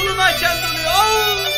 Soluma açan doluyor.